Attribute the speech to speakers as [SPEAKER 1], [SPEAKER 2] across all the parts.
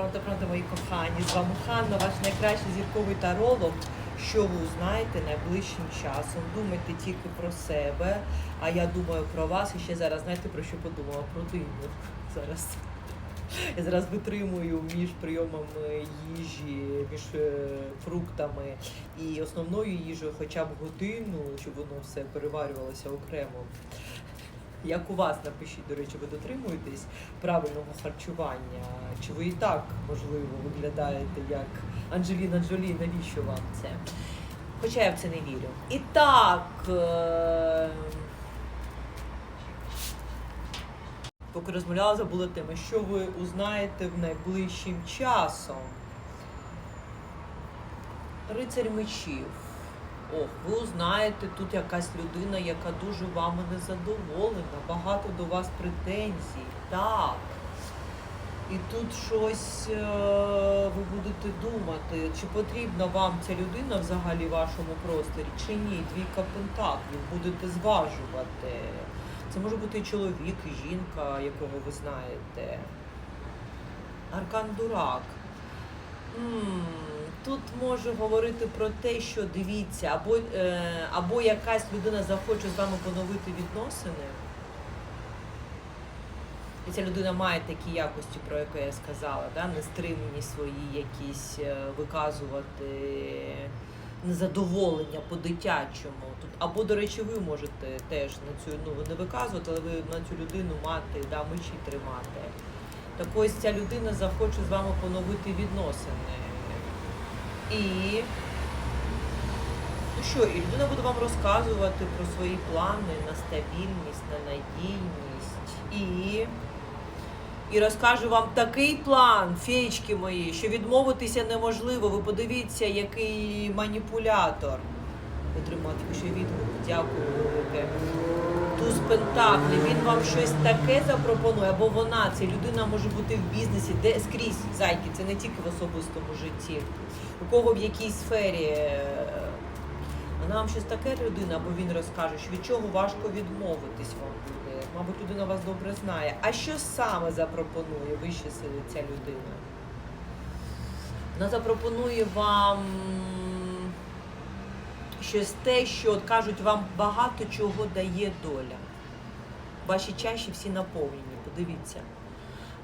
[SPEAKER 1] Правда, правда, мої кохані, з вами Ханна, ваш найкращий зірковий таролог. Що ви узнаєте найближчим часом? Думайте тільки про себе, а я думаю про вас. І ще зараз знаєте про що подумала? Про диму. Зараз я зараз витримую між прийомами їжі, між е, фруктами і основною їжею, хоча б годину, щоб воно все переварювалося окремо. Як у вас напишіть, до речі, ви дотримуєтесь правильного харчування? Чи ви і так, можливо, виглядаєте як Анджеліна Джолі? Навіщо вам це? Хоча я в це не вірю. І так. е, Поки розмовляла, забула тему. Що ви узнаєте в найближчим часом? Рицарь мечів. Ох, ви узнаєте, тут якась людина, яка дуже вами незадоволена, багато до вас претензій. Так. І тут щось е, ви будете думати, чи потрібна вам ця людина взагалі в вашому просторі, чи ні. Двійка пентаклів будете зважувати. Це може бути і чоловік, жінка, якого ви знаєте. Аркан Дурак. М, Тут може говорити про те, що дивіться, або, е, або якась людина захоче з вами поновити відносини. І ця людина має такі якості, про які я сказала, да? нестримані свої якісь е, виказувати незадоволення по-дитячому. Тут, або, до речі, ви можете теж на цю ну, не виказувати, але ви на цю людину мати, да, мечі тримати. Так ось ця людина захоче з вами поновити відносини. І ну що, і людина буде вам розказувати про свої плани на стабільність, на надійність. І, і розкажу вам такий план, феєчки мої, що відмовитися неможливо. Ви подивіться, який маніпулятор. Отримав тільки що відгук. Дякую. Туз Пентаклі, він вам щось таке запропонує, або вона, ця людина може бути в бізнесі, де скрізь зайки, це не тільки в особистому житті. У кого в якій сфері е, вона вам щось таке людина, або він розкаже, що від чого важко відмовитись вам буде. Мабуть, людина вас добре знає. А що саме запропонує сили ця людина? Вона запропонує вам щось те, що от кажуть, вам багато чого дає доля. Ваші чаші всі наповнені, подивіться.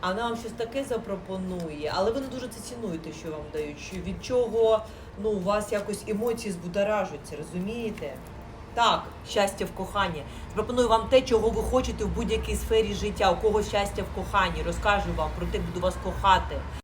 [SPEAKER 1] А вона вам щось таке запропонує, але ви не дуже це цінуєте, що вам дають. Що від чого ну, у вас якось емоції збудоражуються, розумієте? Так, щастя в коханні. Запропоную вам те, чого ви хочете в будь-якій сфері життя. У кого щастя в коханні. Розкажу вам про те, буду вас кохати.